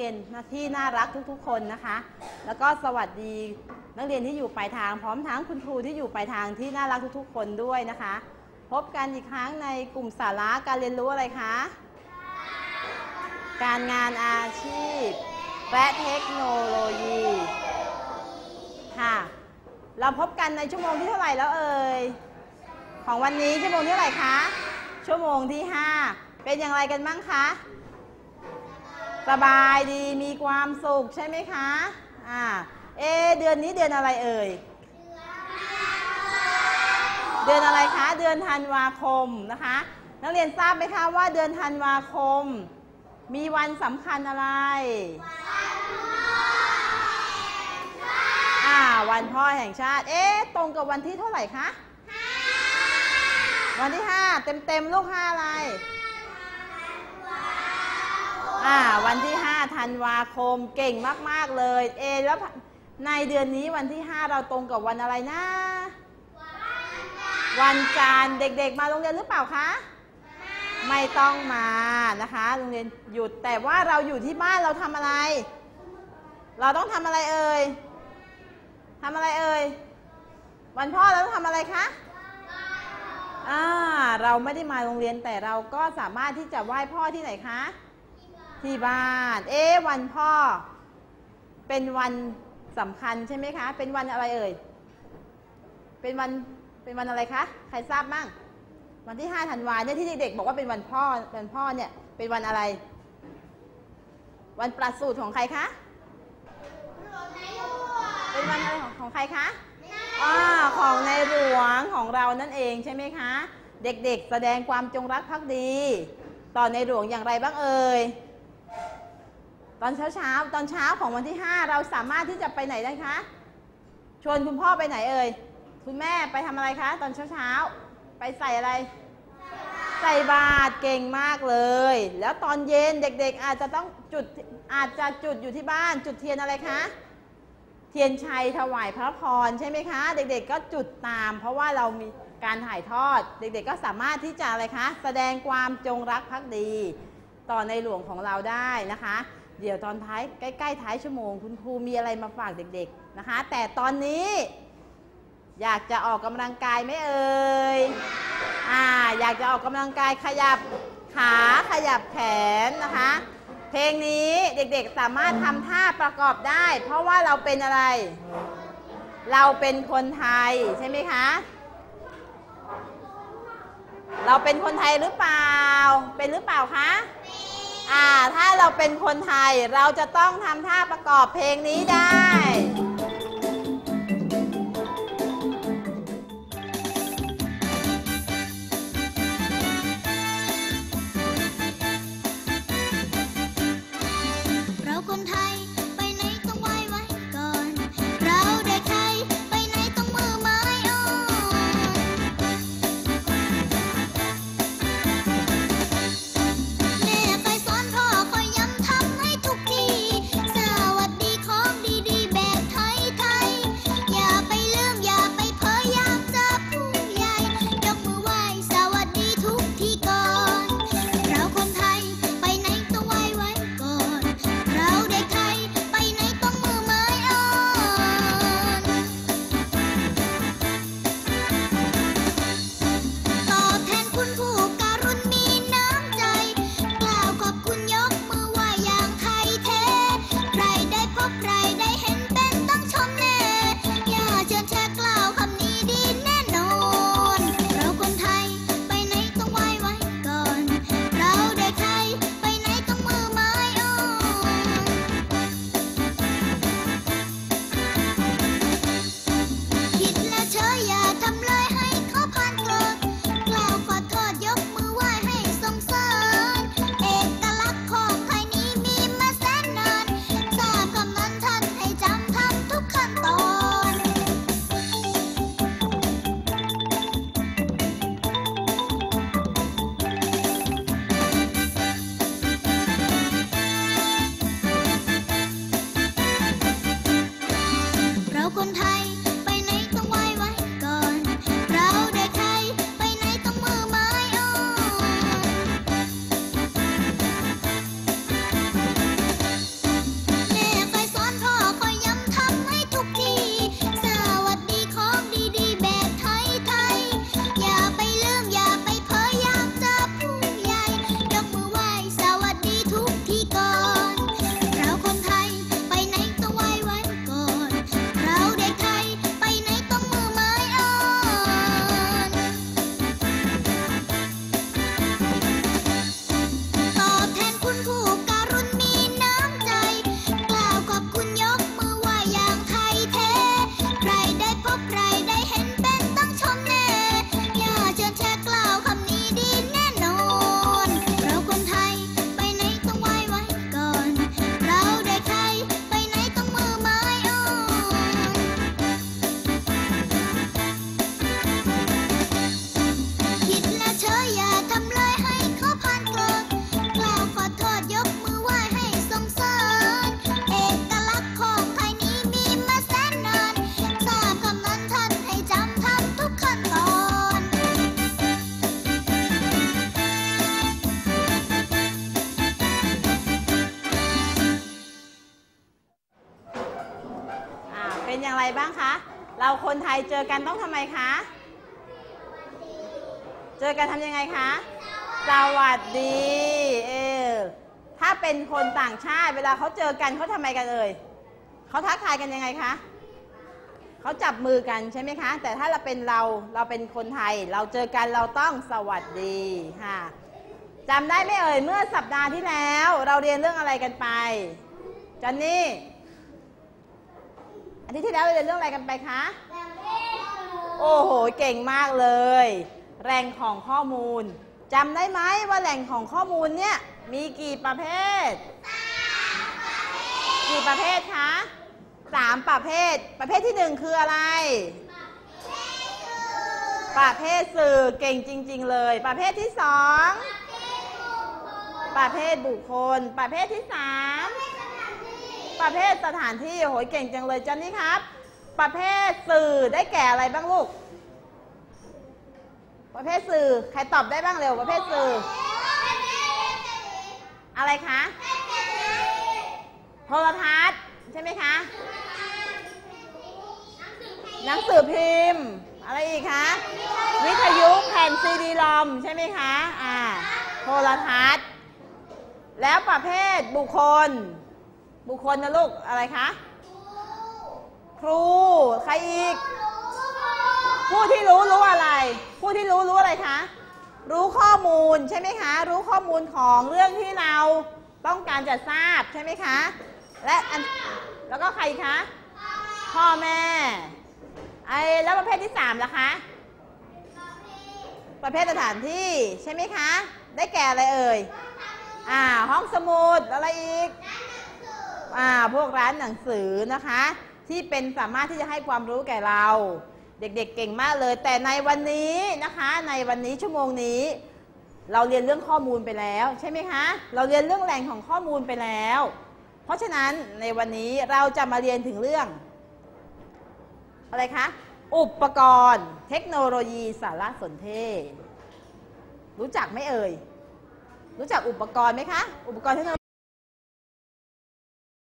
เรียนที่น่ารักทุกๆ คนนะคะ แล้วก็สวัสดีนักเรียนที่อยู่ปลายทาง พร้อมทั้งคุณครูที่อยู่ปลายทางที่น่ารักทุกๆ คนด้วยนะคะ พบกันอีกครั้งในกลุ่มสาระการเรียนรู้อะไรคะ การงานอาชีพ และเทคโนโลยีค่ะ เราพบกันในชั่วโมงที่เท่าไหร่แล้วเอ่ยของวันนี้ชั่วโมงที่เท่าไหร่คะชั่วโมงที่ 5 เป็นอย่างไรกันบ้างคะ สบายดีมีความสุขใช่ไหมคะอ่าเอะเดือนนี้เดือนอะไรเอ่ยเดือนอะไรคะ เดือนธันวาคมนะคะ นักเรียนทราบไหมคะว่าเดือนธันวาคม มีวันสำคัญอะไรอ่าวันพ่อแห่งชาติ เอ๊ะ ตรงกับวันที่เท่าไหร่คะ วันที่ห้าเต็มเต็มๆลูกห้าอะไร อ่า วันที่ห้า ธันวาคมเก่งมาก ๆ เลย เอ แล้วในเดือนนี้วันที่ห้าเราตรงกับวันอะไรนะ วันจันทร์เด็ก ๆ มาโรงเรียนหรือเปล่าคะไม่ต้องมานะคะโรงเรียนหยุดแต่ว่าเราอยู่ที่บ้านเราทำอะไร เราต้องทำอะไรเอ่ยทำอะไรเอ่ยวันพ่อเราต้องทำอะไรคะอ่าเราไม่ได้มาโรงเรียนแต่เราก็สามารถที่จะไหว้พ่อที่ไหนคะ ที่บ้าน เอ๊วันพ่อ เป็นวันสำคัญใช่ไหมคะ เป็นวันอะไรเอ่ย เป็นวัน เป็นวันอะไรคะ ใครทราบบ้าง วันที่5ธันวาเนี่ยที่เด็กๆบอกว่าเป็นวันพ่อวันพ่อเนี่ย เป็นวันอะไร วันประสูติของใครคะ เป็นวันอะไรของของใครคะอ่าของในหลวงของเรานั่นเองใช่ไหมคะ เด็กๆ แสดงความจงรักภักดี ต่อในหลวงอย่างไรบ้างเอ่ย ตอนเช้าๆตอนเช้าของวันที่ 5 เราสามารถที่จะไปไหนได้คะชวนคุณพ่อไปไหนเอ่ยคุณแม่ไปทำอะไรคะ ตอนเช้าๆไปใส่อะไร ใส่บาตรเก่งมากเลย แล้วตอนเย็นเด็กๆ อาจจะต้องจุดอาจจะจุดอยู่ที่บ้าน จุดเทียนอะไรคะเทียนชัยถวายพระพรใช่ไหมคะ เด็กๆก็จุดตาม เพราะว่าเรามีการถ่ายทอด เด็กๆก็สามารถที่จะอะไรคะ แสดงความจงรักภักดี ต่อในหลวงของเราได้นะคะ เดี๋ยวตอนท้ายใกล้ๆท้ายชั่วโมง คุณครูมีอะไรมาฝากเด็กๆนะคะ แต่ตอนนี้ อยากจะออกกำลังกายไหมเอ่ยอ่าอยากจะออกกำลังกายขยับขาขยับแขนนะคะ เพลงนี้เด็กๆสามารถทำท่าประกอบได้ เพราะว่าเราเป็นอะไร เราเป็นคนไทยใช่ไหมคะเราเป็นคนไทยหรือเปล่า เป็นหรือเปล่าคะ เราเป็นคนไทย เราจะต้องทำท่าประกอบเพลงนี้ได้ บ้างคะ เราคนไทยเจอกันต้องทำไมคะ เจอกันทำยังไงคะ สวัสดี เออ ถ้าเป็นคนต่างชาติเวลาเขาเจอกันเขาทำไมกันเอ่ยเขาทักทายกันยังไงคะ เขาจับมือกันใช่ไหมคะ แต่ถ้าเราเป็นเรา เราเป็นคนไทย เราเจอกันเราต้องสวัสดีค่ะจำได้ไหมเอ่ย เมื่อสัปดาห์ที่แล้ว เราเรียนเรื่องอะไรกันไปจอนนี่ อาทิตย์ที่แล้วเราเรียนเรื่องอะไรกันไปคะโอ้โห เก่งมากเลย แหล่งของข้อมูลจำได้ไหมว่าแหล่งของข้อมูลเนี่ยมีกี่ประเภท กี่ประเภทคะสามประเภท ประเภทที่หนึ่งคืออะไร ประเภทสื่อเก่งจริง ๆ เลย ประเภทที่สอง ประเภทบุคคล ประเภทที่สาม ประเภทสถานที่โอ้โหเก่งจังเลยจันนี่ครับ ประเภทสื่อได้แก่อะไรบ้างลูก ประเภทสื่อใครตอบได้บ้างเร็ว ประเภทสื่อ อะไรคะโทรทัศน์ใช่ไหมคะหนังสือพิมพ์ อะไรอีกคะวิทยุแผ่นซีดีลอมใช่ไหมคะอ่าโทรทัศน์ แล้วประเภทบุคคล บุคคลนะลูกอะไรคะ ครู ใครอีก ผู้ที่รู้รู้อะไร ผู้ที่รู้รู้อะไรคะ รู้ข้อมูลใช่ไหมคะ รู้ข้อมูลของเรื่องที่เราต้องการจะทราบใช่ไหมคะ และอันแล้วก็ใครคะ พ่อแม่ไอ้แล้วประเภทที่สามล่ะคะประเภทสถานที่ใช่ไหมคะ ได้แก่อะไรเอ่ย อ่า ห้องสมุด อะไรอีกอ่า พวกร้านหนังสือนะคะ ที่เป็นสามารถที่จะให้ความรู้แก่เรา เด็กๆเก่งมากเลย แต่ในวันนี้นะคะ ในวันนี้ชั่วโมงนี้ เราเรียนเรื่องข้อมูลไปแล้ว ใช่ไหมคะ เราเรียนเรื่องแหล่งของข้อมูลไปแล้ว เพราะฉะนั้นในวันนี้เราจะมาเรียนถึงเรื่อง อะไรคะ อุปกรณ์ เทคโนโลยีสารสนเทศ รู้จักไหมเอ่ยรู้จักอุปกรณ์ไหมคะ อุปกรณ์เทคโนโลยี